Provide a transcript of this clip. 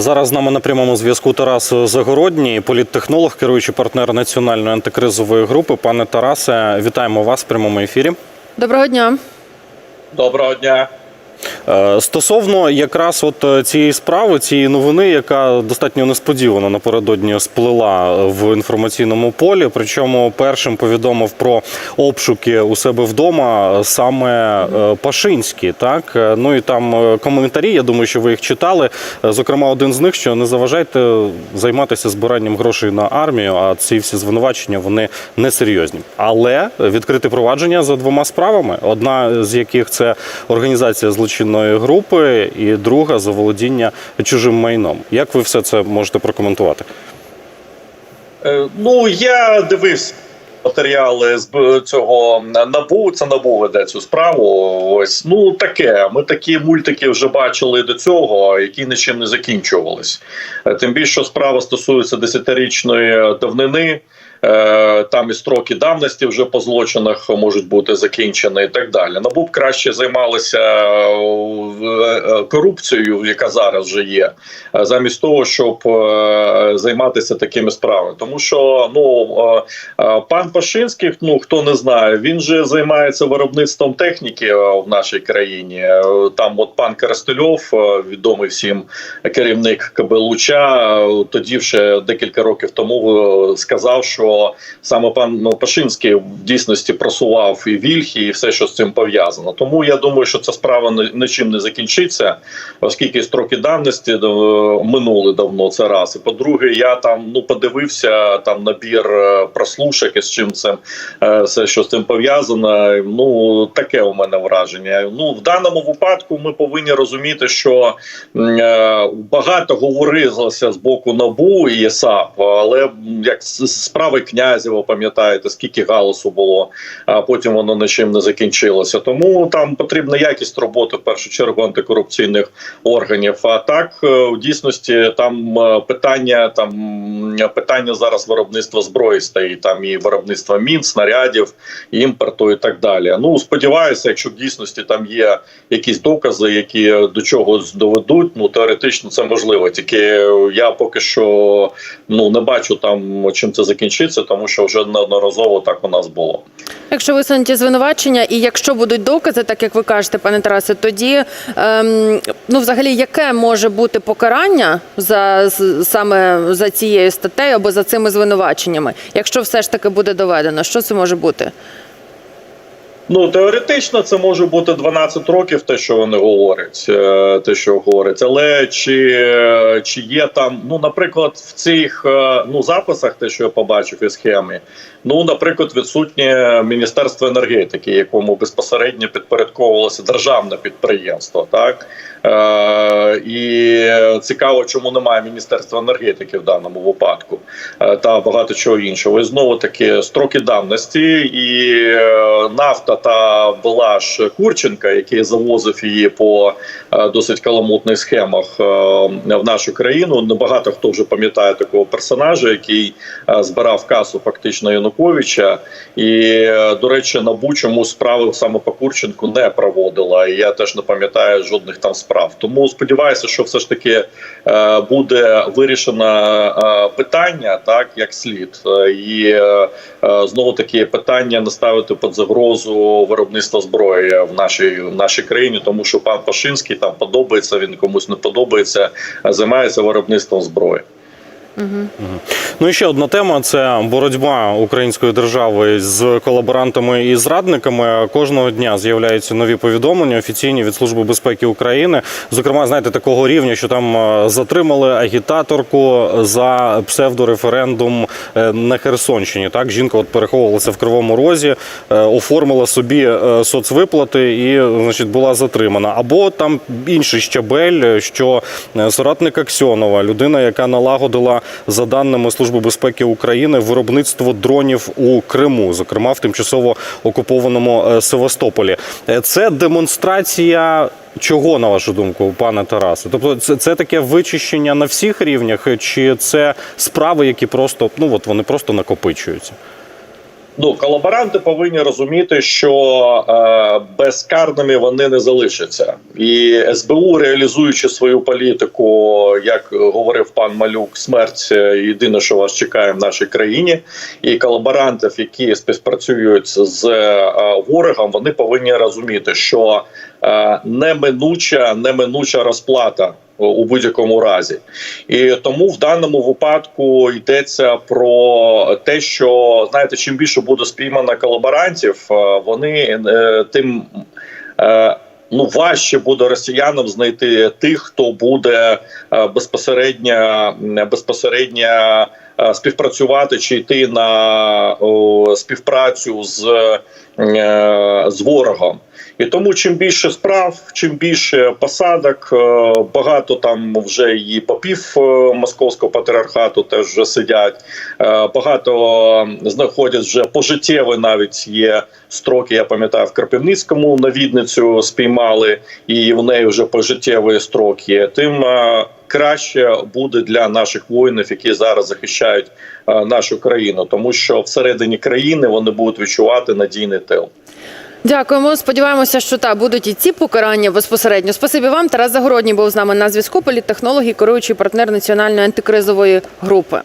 Зараз з нами на прямому зв'язку Тарас Загородній, політтехнолог, керуючий партнер національної антикризової групи. Пане Тарасе, вітаємо вас в прямому ефірі. Доброго дня. Доброго дня. Е, Стосовно якраз от е, цієї справи, цієї новини, яка достатньо несподівано напередодні сплила в інформаційному полі. Причому першим повідомив про обшуки у себе вдома саме е, Пашинський. Так Е, ну і там е, коментарі. Я думаю, що ви їх читали. Е, Зокрема, один з них, що не заважайте займатися збиранням грошей на армію. А ці всі звинувачення вони несерйозні. Але відкрити провадження за двома справами. Одна з яких це організація злочинної групи, і друга за володіння чужим майном. Як ви все це можете прокоментувати? Е, Ну я дивився матеріали з цього набу. Це набу веде цю справу. Ось ну таке. Ми такі мультики вже бачили до цього, які нічим не закінчувались. Е, Тим більше справа стосується десятирічної давнини. Е, Там і строки давності вже по злочинах можуть бути закінчені і так далі. Набу краще займалися е, е, корупцією, яка зараз вже є, замість того, щоб займатися такими справами. Тому що ну пан Пашинський, ну хто не знає, він же займається виробництвом техніки в нашій країні. Там, от пан Коростельов, е, відомий всім керівник КБ Луча, тоді ще декілька років тому сказав, що саме пан ну, Пашинський в дійсності просував і вільхи, і все, що з цим пов'язано. Тому я думаю, що ця справа нічим не закінчиться, оскільки строки давності е, минули давно. Це раз. І по-друге, я там ну подивився там набір е, прослушок і з чим це все, що з цим пов'язано. Ну таке у мене враження. Ну в даному випадку ми повинні розуміти, що е, багато говорилося з боку набу і САП, але як з справи князєва, пам'ятаєте, скільки галасу було, а потім воно нічим не закінчилося. Тому там потрібна якість роботи в першу чергу антикорупційних органів. А так е, в дійсності там е, питання там питання зараз виробництва зброї стоїть. Там і виробництва мін, снарядів, імпорту і так далі. Ну сподіваюся, якщо в дійсності там є якісь докази, які до чогось доведуть. Ну теоретично це можливо. Тільки я поки що ну не бачу там чим це закінчиться, тому що вже неодноразово так у нас було. Якщо висунуті звинувачення, і якщо будуть докази, так як ви кажете, пане Тарасе, тоді ем, ну взагалі яке може бути покарання за саме за цією статтею або за цими звинуваченнями, якщо все ж таки буде доведено, що це може бути? Ну теоретично це може бути 12 років, те, що вони говорять, е, те, що говорять. Але чи, е, чи є там, ну, наприклад, в цих е, ну записах, те, що я побачив і схемі, ну, наприклад, відсутнє міністерство енергетики, якому безпосередньо підпорядковувалося державне підприємство, так. Е, і цікаво, чому немає міністерства енергетики в даному випадку та багато чого іншого. І знову таки строки давності і нафта та Белаш Курченка, який завозив її по е, досить каламутних схемах е, в нашу країну. Небагато хто вже пам'ятає такого персонажа, який е, збирав касу фактично Януковича. І до речі, набу чому справи саме по Курченку не проводила. І я теж не пам'ятаю жодних там справ. Тому сподіваюся, що все ж таки буде вирішено питання так як слід, і знову таки питання не ставити під загрозу виробництва зброї в нашій в нашій країні, тому що пан Пашинський там подобається, він комусь не подобається, а займається виробництвом зброї. Ну і ще одна тема це боротьба української держави з колаборантами і зрадниками. Кожного дня з'являються нові повідомлення офіційні від Служби безпеки України. Зокрема, знаєте, такого рівня, що там е, затримали агітаторку за псевдореферендум е, на Херсонщині. Так, жінка от переховувалася в Кривому Розі, е, оформила собі соцвиплати і, значить, була затримана. Або там інший щабель, що соратник Аксьонова, людина, яка налагодила за даними Служби безпеки України виробництво дронів у Криму, зокрема в тимчасово окупованому е, Севастополі. Е, Це демонстрація. Чого на вашу думку, пане Тарасе? Тобто, це, це таке вичищення на всіх рівнях, чи це справи, які просто ну от вони просто накопичуються? Ну, колаборанти повинні розуміти, що е, безкарними вони не залишаться, і СБУ, реалізуючи свою політику, як говорив пан Малюк, смерть е, єдине, що вас чекає в нашій країні, і колаборантів, які співпрацюють з е, ворогом, вони повинні розуміти, що е, неминуча, неминуча розплата у будь-якому разі. І тому в даному випадку йдеться про що знаєте, чим більше буде спіймано колаборантів, е, вони е, тим. е, Ну, важче буде росіянам знайти тих, хто буде безпосередньо безпосередньо співпрацювати чи йти на співпрацю з, з ворогом. І тому чим більше справ, чим більше посадок, е, багато там вже і попів е, московського патріархату теж вже сидять. Е, Багато знаходять вже пожиттєві навіть є строки. Я пам'ятаю, в Кропивницькому навідницю спіймали, і в неї вже пожиттєвий строк є. Тим краще буде для наших воїнів, які зараз захищають нашу країну, тому що всередині країни вони будуть відчувати надійний тил. Дякуємо. Сподіваємося, що та будуть і ці покарання безпосередньо. Спасибі вам. Тарас Загородній був з нами на зв'язку. Політтехнології, керуючий партнер національної антикризової групи.